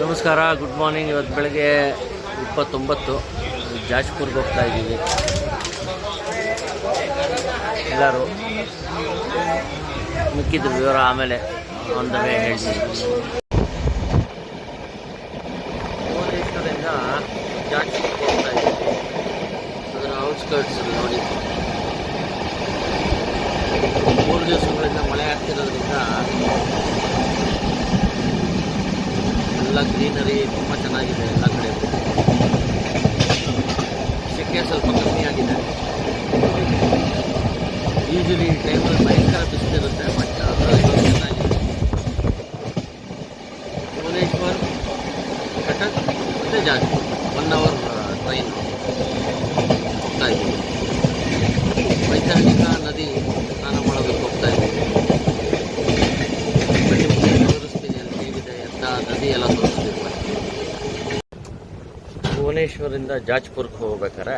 ನಮಸ್ಕಾರ good morning ಇವತ್ತು ಬೆಳಗ್ಗೆ ಇಪ್ಪತ್ತೊಂಬತ್ತು. ಜಾಜ್ಪುರ್ಗೆ ಹೋಗ್ತಾ ಇದ್ದೀವಿ. ಎಲ್ಲರೂ ಮಿಕ್ಕಿದ ವಿವರ ಆಮೇಲೆ ಆನ್ ದ ವೇ ಹೇಳ್ತೀನಿ. ಭುವನೇಶ್ವರಿಂದ ಜಾಜ್ಪುರ್ಗೆ ಹೋಗ್ತಾ ಇದ್ದೀವಿ. ಅದರ ಔಟ್ಸ್ಕರ್ಟ್ಸ್ ನೋಡಿ. ಮೂರು ದಿವಸಗಳಿಂದ ಮಳೆ ಆಗ್ತಿರೋದ್ರಿಂದ ಎಲ್ಲ ಗ್ರೀನರಿ ತುಂಬ ಚೆನ್ನಾಗಿದೆ, ಎಲ್ಲ ಕಡೆ. ಸೆಕೆ ಸ್ವಲ್ಪ ಕಮ್ಮಿ ಆಗಿದೆ. ಯೂಶಲಿ ಈ ಟೈಮಲ್ಲಿ ಭಯಂಕರ ಬಿಸಿಲಿರುತ್ತೆ ಬಟ್ ಚೆನ್ನಾಗಿದೆ. ಭುವನೇಶ್ವರ್ ಕಟಕ್ ಮತ್ತು ಜಾಸ್ತಿ ಒನ್ ಅವರ್ ಟ್ರೈನ್ ಹೋಗ್ತಾ ಇದ್ದೀವಿ. ವೈತರಣಿಕ ನದಿ ಸ್ನಾನ ಮಾಡೋದಕ್ಕೆ ಹೋಗ್ತಾ ಇದ್ದೀವಿ ಬನ್ನಿ ಮುಂದೆ ತೋರಿಸ್ತೀನಿ ಅಲ್ಲಿ ಹೇಗಿದೆ ಅಂತ ನದಿ ಎಲ್ಲ ತೋರಿಸ್ತೀನಿ ಬನ್ನಿ. ಭುವನೇಶ್ವರಿಂದ ಜಾಜ್ಪುರ್ಗೆ ಹೋಗ್ಬೇಕಾರೆ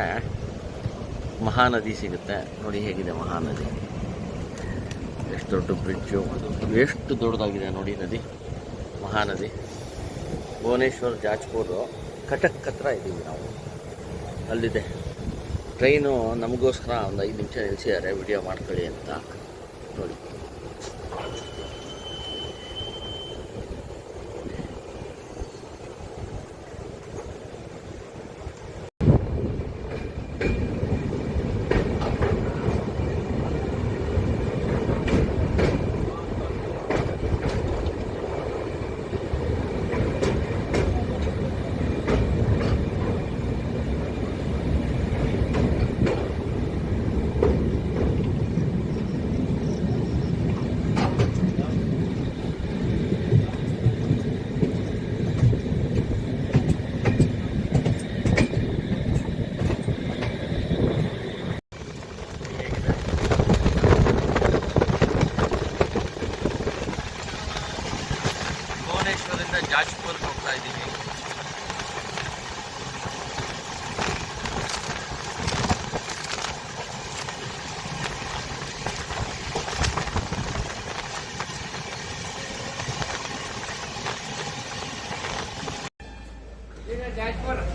ಮಹಾನದಿ ಸಿಗುತ್ತೆ. ನೋಡಿ ಹೇಗಿದೆ ಮಹಾನದಿ. ಎಷ್ಟು ದೊಡ್ಡ ಬ್ರಿಡ್ಜು ಎಷ್ಟು ದೊಡ್ಡದಾಗಿದೆ ನೋಡಿ ನದಿ. ಮಹಾನದಿ. ಭುವನೇಶ್ವರ್ ಜಾಜ್ಪುರು ಕಟಕ್ ಹತ್ರ ಇದ್ದೀವಿ ನಾವು. ಅಲ್ಲಿದೆ. ಟ್ರೈನು ನಮಗೋಸ್ಕರ ಒಂದು ಐದು ನಿಮಿಷ ನಿಲ್ಲಿಸಿದ್ದಾರೆ ವಿಡಿಯೋ ಮಾಡ್ಕೊಳ್ಳಿ ಅಂತ. ನೋಡಿ.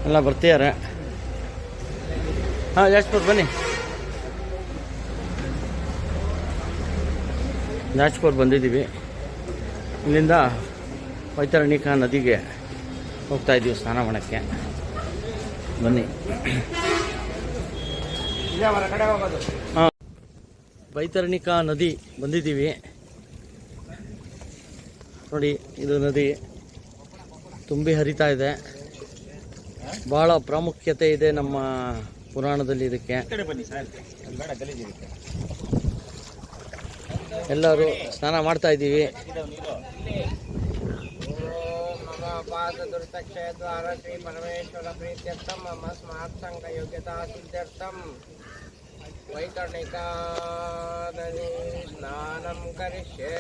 ಎಲ್ಲ ಬರ್ತಿದ್ದಾರೆ ಹಾಂ ಜಾಜ್ಪುರ್ ಬನ್ನಿ. ಜಾಜ್ಪುರ್ ಬಂದಿದ್ದೀವಿ. ಇಲ್ಲಿಂದ ವೈತರಣಿಕಾ ನದಿಗೆ ಹೋಗ್ತಾ ಇದ್ದೀವಿ ಸ್ನಾನ ಮಾಡೋಕ್ಕೆ ಬನ್ನಿ. ಹಾಂ ವೈತರಣಿಕಾ ನದಿ ಬಂದಿದ್ದೀವಿ. ನೋಡಿ, ಇದು ನದಿ ತುಂಬಿ ಹರಿತಾ ಇದೆ. ಭಾಳ ಪ್ರಾಮುಖ್ಯತೆ ಇದೆ ನಮ್ಮ ಪುರಾಣದಲ್ಲಿ ಇದಕ್ಕೆ. ಎಲ್ಲರೂ ಸ್ನಾನ ಮಾಡ್ತಾ ಇದ್ದೀವಿ ದ್ವಾರ ಶ್ರೀ ಪರಮೇಶ್ವರ ಪ್ರೀತ್ಯರ್ಥ ಮಮ ಸ್ಮಾರ್ಥ ಸಂಘ ಯೋಗ್ಯತಾ ಸಿದ್ಧಾರ್ಥಂ ವೈತಣಿಕಾನದಿ ಸ್ನಾನಂ ಕರಿಷ್ಯೆ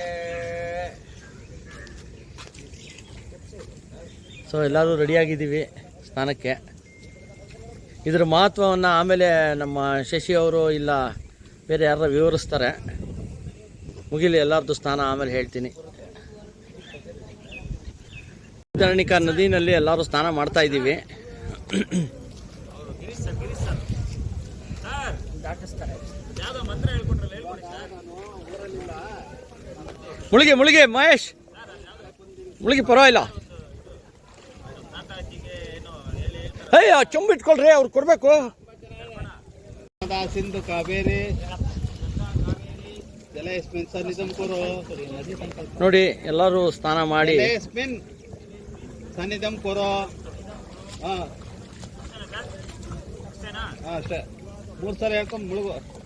ಸೊ ಎಲ್ಲರೂ ರೆಡಿಯಾಗಿದ್ದೀವಿ ಸ್ನಾನಕ್ಕೆ ಇದರ ಮಹತ್ವವನ್ನು ಆಮೇಲೆ ನಮ್ಮ ಶಶಿ ಅವರು ಇಲ್ಲ, ಬೇರೆ ಯಾರು ವಿವರಿಸ್ತಾರೆ. ಮುಗಿಲಿ ಎಲ್ಲರದ್ದು ಸ್ನಾನ ಆಮೇಲೆ ಹೇಳ್ತೀನಿ. ಧರಣಿಕಾ ನದಿನಲ್ಲಿ ಎಲ್ಲರೂ ಸ್ನಾನ ಮಾಡ್ತಾ ಇದ್ದೀವಿ. ಮುಳುಗಿ ಮುಳುಗಿ ಮಹೇಶ್. ಮುಳುಗಿ ಪರವಾಗಿಲ್ಲ. ಅಯ್ಯ ಚುಂಬಿಟ್ಕೊಳ್ರಿ ಅವ್ರು ಕೊಡಬೇಕು. ಸಿಂಧು ಕಾವೇರಿ. ನೋಡಿ ಎಲ್ಲರೂ ಸ್ನಾನ ಮಾಡಿ. ಸನ್ನಿಧಮ್ ಸನ್ನಿಧಂ ಕುರು. ಹಾ. ಹಾ ಅಷ್ಟೇ. ಮೂರು ಸಲ ಹೇಳ್ಕೊಂಡು ಮುಳುಗು.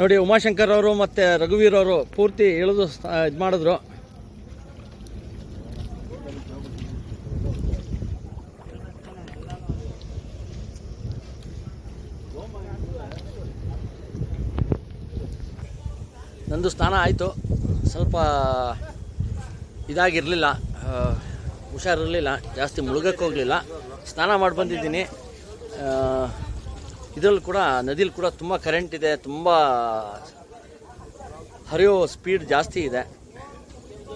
ನೋಡಿ ಉಮಾಶಂಕರ್ ಅವರು ಮತ್ತು ರಘುವೀರ್ ಅವರು ಪೂರ್ತಿ ಇಳಿದು ಇದು ಮಾಡಿದ್ರು. ನಂದು ಸ್ನಾನ ಆಯಿತು. ಸ್ವಲ್ಪ ಇದಾಗಿರಲಿಲ್ಲ. ಹುಷಾರಿರಲಿಲ್ಲ. ಜಾಸ್ತಿ ಮುಳುಗಕ್ಕೆ ಹೋಗಲಿಲ್ಲ. ಸ್ನಾನ ಮಾಡಿ ಬಂದಿದ್ದೀನಿ ಇದರಲ್ಲಿ ಕೂಡ, ನದಿಲಿ ಕೂಡ ತುಂಬ ಕರೆಂಟ್ ಇದೆ, ತುಂಬ ಹರಿಯೋ ಸ್ಪೀಡ್ ಜಾಸ್ತಿ ಇದೆ.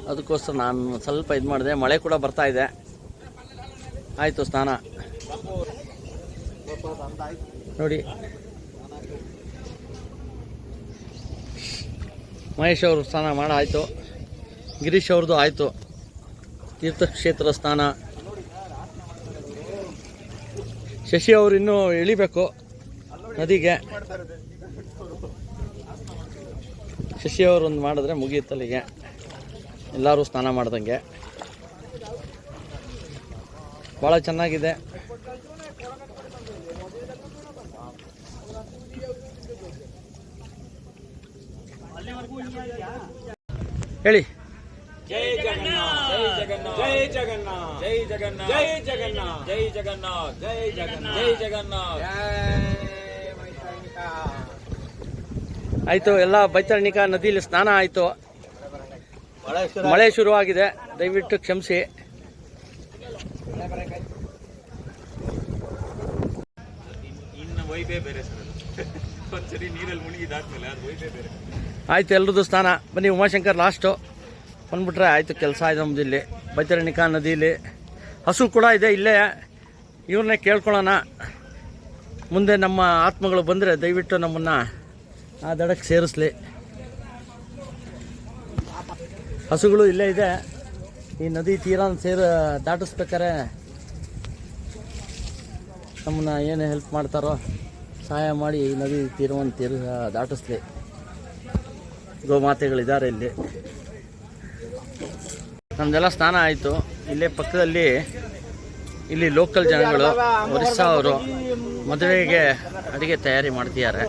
ಅದಕ್ಕೋಸ್ಕರ ನಾನು ಸ್ವಲ್ಪ ಇದು ಮಾಡಿದೆ, ಮಳೆ ಕೂಡ ಬರ್ತಾ ಇದೆ. ಆಯಿತು, ಸ್ನಾನ. ನೋಡಿ. ಮಹೇಶ್ ಅವರು ಸ್ನಾನ ಮಾಡಾಯಿತು ಗಿರೀಶ್ ಅವ್ರದ್ದು ಆಯಿತು. ತೀರ್ಥಕ್ಷೇತ್ರ ಸ್ನಾನ. ಶಶಿ ಅವರು ಇನ್ನೂ ಇಳಿಬೇಕು. ನದಿಗೆ. ಶಶಿ ಅವರು ಒಂದು ಮಾಡಿದ್ರೆ ಮುಗಿಯುತ್ತಲ್ಲಿಗೆ ಎಲ್ಲರೂ ಸ್ನಾನ ಮಾಡ್ದಂಗೆ. ಭಾಳ ಚೆನ್ನಾಗಿದೆ. ಹೇಳಿ. ಜೈ ಜಗನ್ನಾಥ. ಜೈ ಜಗನ್ನಾಥ. ಜೈ ಜಗನ್ನಾಥ. ಜೈ ಜಗನ್ನಾಥ. ಜೈ ಜಗನ್ನಾಥ. ಜೈ ಜಗನ್ನಾಥ. ಜೈ ಜಗನ್ನಾಥ್. ಆಯಿತು, ಎಲ್ಲ ಬೈತರಣಿಕ ನದಿಯಲ್ಲಿ ಸ್ನಾನ ಆಯಿತು. ಮಳೆ ಶುರುವಾಗಿದೆ. ದಯವಿಟ್ಟು ಕ್ಷಮಿಸಿ. ಆಯ್ತು, ಎಲ್ರದ್ದು ಸ್ನಾನ. ಬನ್ನಿ, ಉಮಾಶಂಕರ್ ಲಾಸ್ಟು ಬಂದ್ಬಿಟ್ರೆ ಆಯಿತು, ಕೆಲಸ ಇದೆ ನಮ್ದು ಇಲ್ಲಿ. ಬೈತರಣಿಕಾ ನದಿಯಲ್ಲಿ ಹಸು ಕೂಡ ಇದೆ, ಇಲ್ಲೇ. ಇವ್ರನ್ನೇ ಕೇಳ್ಕೊಳ್ಳೋಣ. ಮುಂದೆ ನಮ್ಮ ಆತ್ಮಗಳು ಬಂದರೆ ದಯವಿಟ್ಟು ನಮ್ಮನ್ನು ಆ ದಡಕ್ಕೆ ಸೇರಿಸ್ಲಿ. ಹಸುಗಳು ಇಲ್ಲೇ ಇದೆ. ಈ ನದಿ ತೀರಾನ ಸೇರ ದಾಟಿಸ್ಬೇಕಾರೆ ನಮ್ಮನ್ನ ಏನು ಹೆಲ್ಪ್ ಮಾಡ್ತಾರೋ ಸಹಾಯ ಮಾಡಿ ಈ ನದಿ ತೀರವನ್ನು ತೀರ ದಾಟಿಸ್ಲಿ. ಗೋಮಾತೆಗಳಿದ್ದಾರೆ ಇಲ್ಲಿ. ನಮ್ದೆಲ್ಲ ಸ್ನಾನ ಆಯಿತು. ಇಲ್ಲೇ ಪಕ್ಕದಲ್ಲಿ ಇಲ್ಲಿ ಲೋಕಲ್ ಜನಗಳು, ಒರಿಸ್ಸಾ ಅವರು. ಮದುವೆಗೆ ಅಡಿಗೆ ತಯಾರಿ ಮಾಡ್ತಿದ್ದಾರೆ.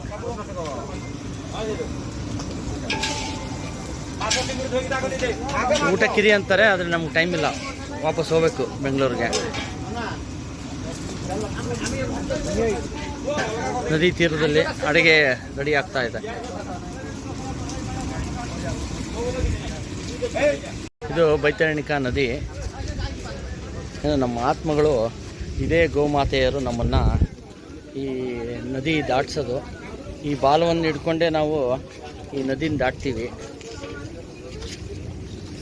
ಊಟಕ್ಕಿರಿ ಅಂತಾರೆ, ಆದರೆ ನಮ್ಗೆ ಟೈಮ್ ಇಲ್ಲ. ವಾಪಸ್ ಹೋಗ್ಬೇಕು ಬೆಂಗಳೂರಿಗೆ. ನದಿ ತೀರದಲ್ಲಿ ಅಡಿಗೆ ರೆಡಿ ಆಗ್ತಾ ಇದೆ. ಇದು ಬೈತರಣಿಕಾ ನದಿ. ನಮ್ಮ ಆತ್ಮಗಳು, ಇದೇ ಗೋಮಾತೆಯರು ನಮ್ಮನ್ನು ಈ ನದಿ ದಾಟಿಸೋದು. ಈ ಬಾಲವನ್ನು ಹಿಡ್ಕೊಂಡೇ ನಾವು ಈ ನದಿನ ದಾಟ್ತೀವಿ.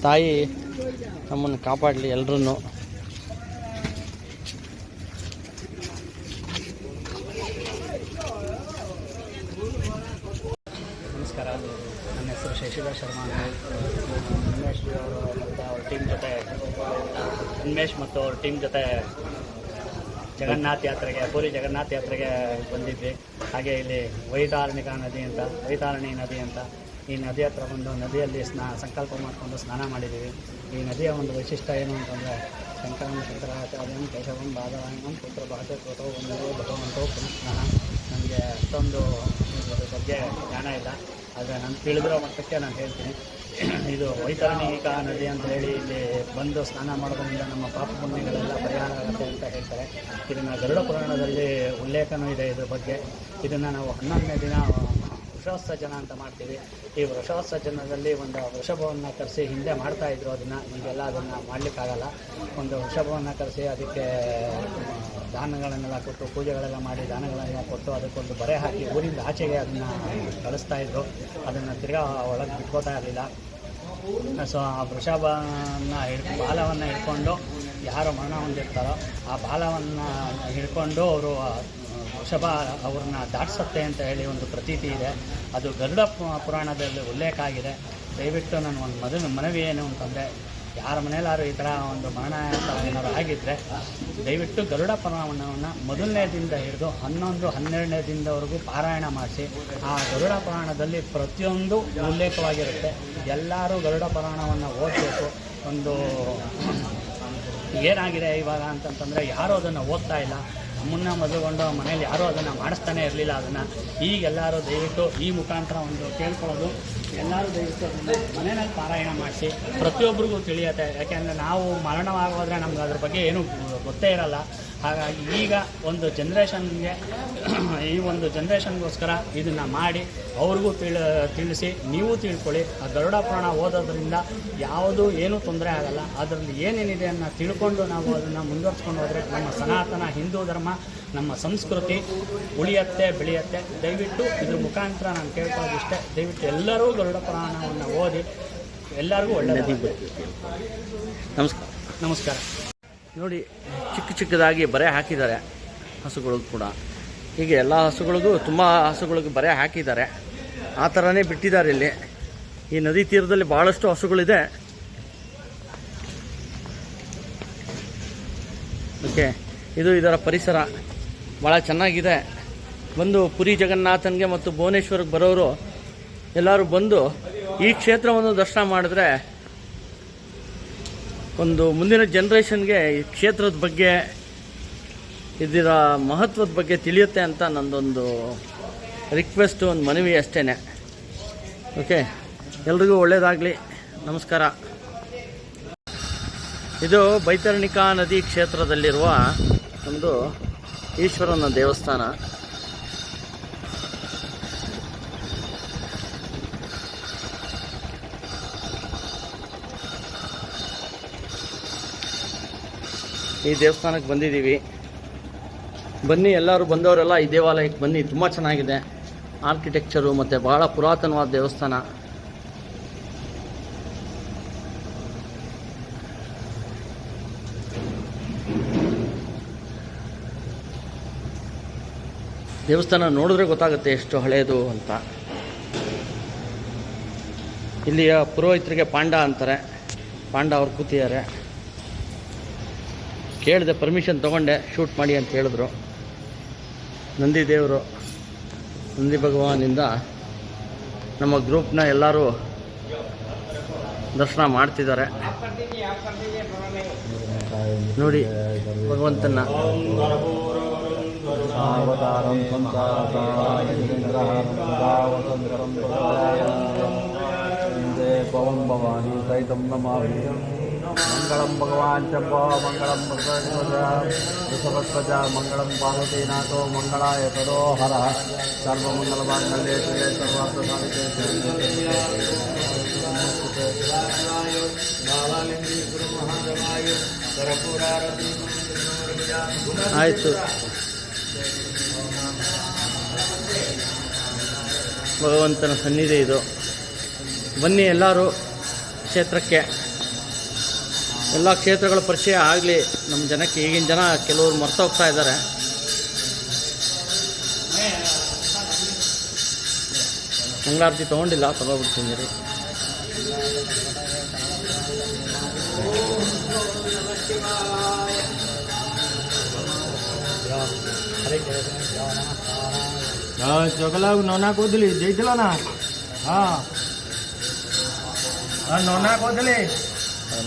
ತಾಯಿ ನಮ್ಮನ್ನು ಕಾಪಾಡಲಿ ಎಲ್ರೂ ನಮಸ್ಕಾರ. ನನ್ನ ಹೆಸರು ಶಶಿಧರ್ ಶರ್ಮಾ. ಉನ್ಮೇಶ್ ಅವರು ಮತ್ತು ಅವ್ರ ಟೀಮ್ ಜೊತೆ ಉನ್ಮೇಶ್ ಮತ್ತು ಅವ್ರ ಟೀಮ್ ಜೊತೆ ಜಗನ್ನಾಥ್ ಯಾತ್ರೆಗೆ, ಪೂರಿ ಜಗನ್ನಾಥ ಯಾತ್ರೆಗೆ ಬಂದಿದ್ವಿ. ಹಾಗೆ ಇಲ್ಲಿ ವೈತಾರಣಿಕಾ ನದಿ ಅಂತ ವೈತಾರಣಿ ನದಿ ಅಂತ ಈ ನದಿ ಹತ್ರ ಬಂದು ನದಿಯಲ್ಲಿ ಸ್ನಾ, ಸಂಕಲ್ಪ ಮಾಡಿಕೊಂಡು ಸ್ನಾನ ಮಾಡಿದ್ದೀವಿ. ಈ ನದಿಯ ಒಂದು ವೈಶಿಷ್ಟ್ಯ ಏನು ಅಂತಂದರೆ ಶಂಕರಂ ಶಂಕರಾಚಾರ್ಯಂ ಕೇಶವಂ ಬಾಧವಾಯಂ ಪುತ್ರ ಭಾಷಕೃತೋ ಒಂದು ಭಗವಂತೋ ಪುನಃ. ನನಗೆ ಅಷ್ಟೊಂದು ಬಗ್ಗೆ ಜ್ಞಾನ ಇಲ್ಲ. ಆದರೆ ನಾನು ತಿಳಿದಿರೋ ಮಟ್ಟಕ್ಕೆ ನಾನು ಹೇಳ್ತೀನಿ. ಇದು ವೈತರಣಿಕ ನದಿ ಅಂತ ಹೇಳಿ ಇಲ್ಲಿ ಬಂದು ಸ್ನಾನ ಮಾಡೋದ್ರಿಂದ ನಮ್ಮ ಪಾಪ ಪುಣ್ಯಗಳೆಲ್ಲ ಪರಿಹಾರ ಆಗುತ್ತೆ ಅಂತ ಹೇಳ್ತಾರೆ. ಇದನ್ನು ಗರುಡ ಪುರಾಣದಲ್ಲಿ ಉಲ್ಲೇಖನೂ ಇದೆ ಇದ್ರ ಬಗ್ಗೆ. ಇದನ್ನು ನಾವು ಹನ್ನೊಂದನೇ ದಿನ ವೃಷೋತ್ಸಜನ ಅಂತ ಮಾಡ್ತೀವಿ. ಈ ವೃಷೋತ್ಸಜನದಲ್ಲಿ ಒಂದು ವೃಷಭವನ್ನು ಕರೆಸಿ ಹಿಂದೆ ಮಾಡ್ತಾ ಇದ್ರು ಅದನ್ನು, ಈಗೆಲ್ಲ ಅದನ್ನು ಮಾಡಲಿಕ್ಕಾಗಲ್ಲ. ಒಂದು ವೃಷಭವನ್ನು ಕರೆಸಿ ಅದಕ್ಕೆ ದಾನಗಳನ್ನೆಲ್ಲ ಕೊಟ್ಟು, ಪೂಜೆಗಳೆಲ್ಲ ಮಾಡಿ ದಾನಗಳನ್ನೆಲ್ಲ ಕೊಟ್ಟು ಅದಕ್ಕೊಂದು ಬರೆ ಹಾಕಿ ಊರಿಂದ ಆಚೆಗೆ ಅದನ್ನು ಕಳಿಸ್ತಾ ಇದ್ರು. ಅದನ್ನು ತಿರ್ಗಾ ಒಳಗೆ ಬಿಟ್ಕೋತಾ ಇರಲಿಲ್ಲ. ಸೊ, ಆ ವೃಷಭನ ಹಿಡ್ ಬಾಲವನ್ನು ಹಿಡ್ಕೊಂಡು ಯಾರು ಮರಣ ಹೊಂದಿರ್ತಾರೋ ಆ ಬಾಲವನ್ನು ಹಿಡ್ಕೊಂಡು ಅವರು ವೃಷಭ ಅವ್ರನ್ನ ದಾಟಿಸುತ್ತೆ ಅಂತ ಹೇಳಿ ಒಂದು ಪ್ರತೀತಿ ಇದೆ. ಅದು ಗರುಡ ಪುರಾಣದಲ್ಲಿ ಉಲ್ಲೇಖ ಆಗಿದೆ. ದಯವಿಟ್ಟು ನಾನು ಒಂದು ಮದುವೆ, ಮನವಿ ಏನು ಅಂತಂದರೆ, ಯಾರ ಮನೇಲಾದ್ರು ಈ ಥರ ಒಂದು ಮರಣ ಅಂತ ಏನಾದ್ರು ಆಗಿದ್ದರೆ ದಯವಿಟ್ಟು ಗರುಡ ಪುರಾಣವನ್ನು ಮೊದಲನೇ ಹಿಡಿದು ಹನ್ನೊಂದು, ಹನ್ನೆರಡನೇ ದಿನದವರೆಗೂ ಪಾರಾಯಣ ಮಾಡಿಸಿ. ಆ ಗರುಡ ಪುರಾಣದಲ್ಲಿ ಪ್ರತಿಯೊಂದು ಉಲ್ಲೇಖವಾಗಿರುತ್ತೆ. ಎಲ್ಲರೂ ಗರುಡ ಪುರಾಣವನ್ನು ಓದಬೇಕು. ಒಂದು ಏನಾಗಿದೆ ಇವಾಗ ಅಂತಂತಂದರೆ, ಯಾರೂ ಅದನ್ನು ಓದ್ತಾ ಇಲ್ಲ. ಮುನ್ನ ಮೊದಲುಗೊಂಡು ಮನೇಲಿ ಯಾರೂ ಅದನ್ನು ಮಾಡಿಸ್ತಾನೆ ಇರಲಿಲ್ಲ, ಅದನ್ನು ಈಗ ಎಲ್ಲರೂ ದಯವಿಟ್ಟು ಈ ಮುಖಾಂತರ ಒಂದು ಕೇಳ್ಕೊಳ್ಳೋದು. ಎಲ್ಲರೂ ದಯವಿಟ್ಟು ಮನೆಯಲ್ಲಿ ಪಾರಾಯಣ ಮಾಡಿಸಿ. ಪ್ರತಿಯೊಬ್ಬರಿಗೂ ತಿಳಿಯುತ್ತೆ. ಯಾಕೆಂದರೆ ನಾವು ಮರಣವಾಗೋದ್ರೆ ನಮ್ಗೆ ಅದ್ರ ಬಗ್ಗೆ ಏನೂ ಗೊತ್ತೇ ಇರಲ್ಲ. ಹಾಗಾಗಿ ಈಗ ಒಂದು ಜನ್ರೇಷನ್ಗೆ ಈ ಒಂದು ಜನ್ರೇಷನ್ಗೋಸ್ಕರ ಇದನ್ನು ಮಾಡಿ ಅವ್ರಿಗೂ ತಿಳ ತಿಳಿಸಿ ನೀವು ತಿಳ್ಕೊಳ್ಳಿ. ಆ ಗರುಡ ಪುರಾಣ ಓದೋದ್ರಿಂದ ಯಾವುದು ಏನೂ ತೊಂದರೆ ಆಗಲ್ಲ. ಅದರಲ್ಲಿ ಏನೇನಿದೆ ಅನ್ನೋ ತಿಳ್ಕೊಂಡು ನಾವು ಅದನ್ನು ಮುಂದುವರ್ಸ್ಕೊಂಡು ಹೋದರೆ ನಮ್ಮ ಸನಾತನ ಹಿಂದೂ ಧರ್ಮ ನಮ್ಮ ಸಂಸ್ಕೃತಿ ಉಳಿಯತ್ತೆ ಬೆಳೆಯತ್ತೆ. ದಯವಿಟ್ಟು ಇದ್ರ ಮುಖಾಂತರ ನಾನು ಕೇಳ್ಕೊಳ್ಳೋದಿಷ್ಟೇ ದಯವಿಟ್ಟು ಎಲ್ಲರೂ ಗರುಡ ಪುರಾಣವನ್ನು ಓದಿ ಎಲ್ಲರಿಗೂ ಒಳ್ಳೆಯದಾಗಬೇಕು ನಮಸ್ಕಾರ. ನಮಸ್ಕಾರ. ನೋಡಿ, ಚಿಕ್ಕ ಚಿಕ್ಕದಾಗಿ ಬರೆ ಹಾಕಿದ್ದಾರೆ ಹಸುಗಳಿಗೂ ಕೂಡ. ಹೀಗೆ ಎಲ್ಲ ಹಸುಗಳಿಗೂ ತುಂಬ ಹಸುಗಳಿಗೂ ಬರೆ ಹಾಕಿದ್ದಾರೆ. ಆ ಥರನೇ ಬಿಟ್ಟಿದ್ದಾರೆ ಇಲ್ಲಿ. ಈ ನದಿ ತೀರದಲ್ಲಿ ಭಾಳಷ್ಟು ಹಸುಗಳಿದೆ. ಓಕೆ, ಇದು ಇದರ ಪರಿಸರ. ಭಾಳ ಚೆನ್ನಾಗಿದೆ. ಬಂದು ಪುರಿ ಜಗನ್ನಾಥನಿಗೆ ಮತ್ತು ಭುವನೇಶ್ವರಕ್ಕೆ ಬರೋರು ಎಲ್ಲರೂ ಬಂದು ಈ ಕ್ಷೇತ್ರವನ್ನು ದರ್ಶನ ಮಾಡಿದ್ರೆ ಒಂದು ಮುಂದಿನ ಜನ್ರೇಷನ್ಗೆ ಈ ಕ್ಷೇತ್ರದ ಬಗ್ಗೆ ಇದರ ಮಹತ್ವದ ಬಗ್ಗೆ ತಿಳಿಯುತ್ತೆ ಅಂತ ನಂದೊಂದು ರಿಕ್ವೆಸ್ಟು ಒಂದು ಮನವಿ ಅಷ್ಟೇ ಓಕೆ ಎಲ್ರಿಗೂ ಒಳ್ಳೆಯದಾಗಲಿ ನಮಸ್ಕಾರ. ಇದು ಬೈತರಣಿಕಾ ನದಿ ಕ್ಷೇತ್ರದಲ್ಲಿರುವ ಒಂದು ಈಶ್ವರನ ದೇವಸ್ಥಾನ. ಈ ದೇವಸ್ಥಾನಕ್ಕೆ ಬಂದಿದ್ದೀವಿ. ಬನ್ನಿ, ಎಲ್ಲರೂ ಬಂದವರೆಲ್ಲ ಈ ದೇವಾಲಯಕ್ಕೆ ಬನ್ನಿ. ತುಂಬ ಚೆನ್ನಾಗಿದೆ. ಆರ್ಕಿಟೆಕ್ಚರು ಮತ್ತು ಬಹಳ ಪುರಾತನವಾದ ದೇವಸ್ಥಾನ. ದೇವಸ್ಥಾನ ನೋಡಿದ್ರೆ ಗೊತ್ತಾಗುತ್ತೆ ಎಷ್ಟು ಹಳೆಯದು ಅಂತ. ಇಲ್ಲಿಯ ಪುರೋಹಿತರಿಗೆ ಪಾಂಡ ಅಂತಾರೆ. ಪಾಂಡ ಅವ್ರು ಕೂತಿದ್ದಾರೆ. ಕೇಳಿದೆ ಪರ್ಮಿಷನ್ ತೊಗೊಂಡೆ ಶೂಟ್ ಮಾಡಿ ಅಂತ ಹೇಳಿದ್ರು. ನಂದಿ ದೇವರು, ನಂದಿ ಭಗವಾನಿಂದ ನಮ್ಮ ಗ್ರೂಪ್ನ ಎಲ್ಲರೂ ದರ್ಶನ ಮಾಡ್ತಿದ್ದಾರೆ. ನೋಡಿ, ಭಗವಂತನ. ಪವನ್ ಭವಾನಿ ಮಂಗಳಂ ಭಗವಾನ್ ಚಂಬ ಮಂಗಳಂ ವೃಷಭಧ್ವಜ ಮಂಗಳಂ ಪಾರ್ವತೀನಾಥೋ ಮಂಗಳಾಯ ತದೋ ಹರ ಸರ್ವಮಂಗಲಮಾಂಗಲ್ಯೇ ಶಿವೆ ಸರ್ವಾರ್ಥ ಆಯಿತು. ಭಗವಂತನ ಸನ್ನಿಧಿ ಇದು. ಬನ್ನಿ ಎಲ್ಲರೂ ಕ್ಷೇತ್ರಕ್ಕೆ. ಎಲ್ಲ ಕ್ಷೇತ್ರಗಳ ಪರಿಚಯ ಆಗಲಿ ನಮ್ಮ ಜನಕ್ಕೆ ಈಗಿನ ಜನ ಕೆಲವರು ಮರ್ತ ಹೋಗ್ತಾ ಇದ್ದಾರೆ. ಮಂಗಳಾರತಿ ತೊಗೊಂಡಿಲ್ಲ, ತಗೋಬಿಡ್ತೀನಿ ರೀ ચોકલા ನೋನಾಕ್ ಓದಲಿ જઈ ચલા ಹಾಂ. હા નોના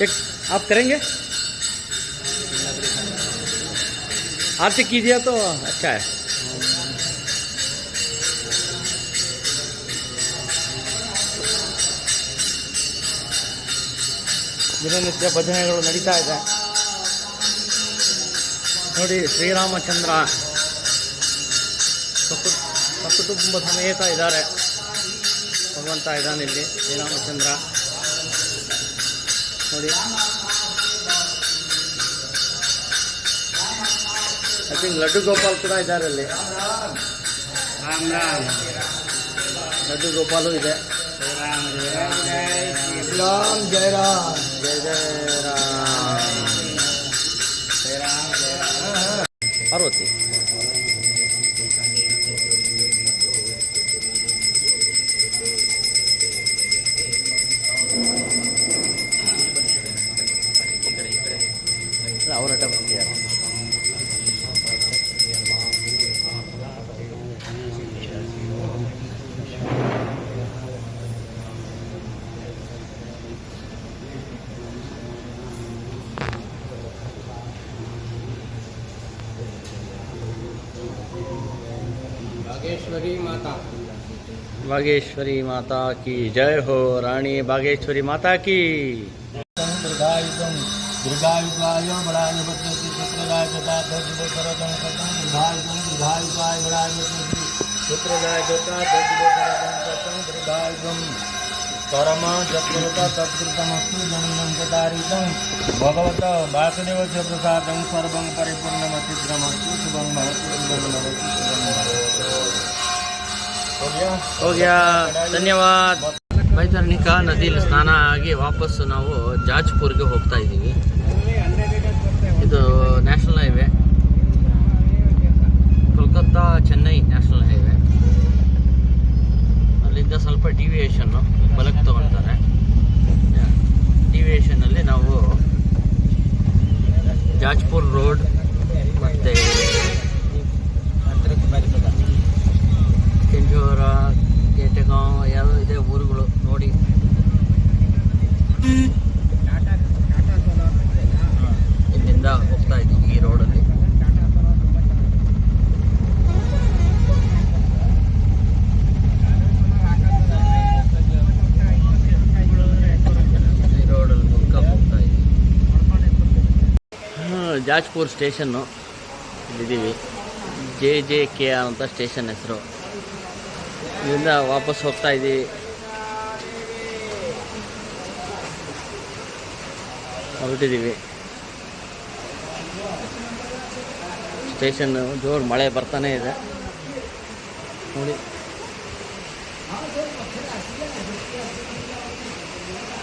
एक आप करेंगे आरती कीजिए तो अच्छा है ದಿನನಿತ್ಯ ಭಜನೆಗಳು ನಡೀತಾ ಇದೆ ನೋಡಿ ಶ್ರೀರಾಮಚಂದ್ರ ಸಕು ಸಕುಟುಂಬ ಸಮೇತ ಇದ್ದಾರೆ ಭಗವಂತ ಇದ್ದಾನೆ ಇಲ್ಲಿ ಶ್ರೀರಾಮಚಂದ್ರ ನೋಡಿ ಐ ಥಿಂಕ್ ಲಡ್ಡು ಗೋಪಾಲ್ ಕೂಡ ಇದ್ದಾರೆ ಅಲ್ಲಿ ರಾಮ್ ರಾಮ್ ಲಡ್ಡು ಗೋಪಾಲು ಇದೆ ರಾಮ್ ಜಯ ರಾಮ್ ಜಯ ಜಯ ರಾಮ್ ಪಾರ್ವತಿ ಅವರ ಬಂದಿದ್ದಾರೆ बागेश्वरी माता की जय हो रानी बागेश्वरी माता की परम चतुर्थ भगवत वासुदेवस्य प्रसादं सर्वं परिपूर्णमतिग्रमस्तु भवतु भवतु भवतु हो गया हो गया ಧನ್ಯವಾದ ಬೈತರಣಿಕಾ ನದಿಲಿ ಸ್ನಾನ ಆಗಿ ವಾಪಸ್ಸು ನಾವು ಜಾಜ್ಪುರ್ಗೆ ಹೋಗ್ತಾ ಇದ್ದೀವಿ ಇದು national highway Kolkata Chennai national highway ಅಲ್ಲಿಂದ ಸ್ವಲ್ಪ ಡಿವಿಯೇಷನ್ನು ಬಲಕ್ಕೆ ತಗೊಳ್ತಾರೆ ಡಿವಿಯೇಷನಲ್ಲಿ ನಾವು ಜಾಜ್ಪುರ್ ರೋಡ್ ಮತ್ತು ಕೆಂಜೋರ ಗೇಟೆಗಾಂವ್ ಯಾವ ಇದೆ ಊರುಗಳು ನೋಡಿ. ಇಲ್ಲಿಂದ ಹೋಗ್ತಾ ಇದ್ದೀವಿ ಈ ರೋಡಲ್ಲಿ. ಈ ರೋಡಲ್ಲಿ ಹೋಗ್ತಾ ಇದ್ದೀವಿ. ಜಾಜ್ಪುರ್ ಸ್ಟೇಷನ್ನು ಇಲ್ಲಿದ್ದೀವಿ. ಜೆ ಜೆ ಕೆ ಅಂತ ಸ್ಟೇಷನ್ ಹೆಸರು. ಇಲ್ಲಿಂದ ವಾಪಸ್ ಹೋಗ್ತಾ ಇದ್ದೀವಿ. ಹೊರಟಿದ್ದೀವಿ. ಸ್ಟೇಷನ್ ಜೋರು ಮಳೆ ಬರ್ತಾನೆ ಇದೆ. ನೋಡಿ.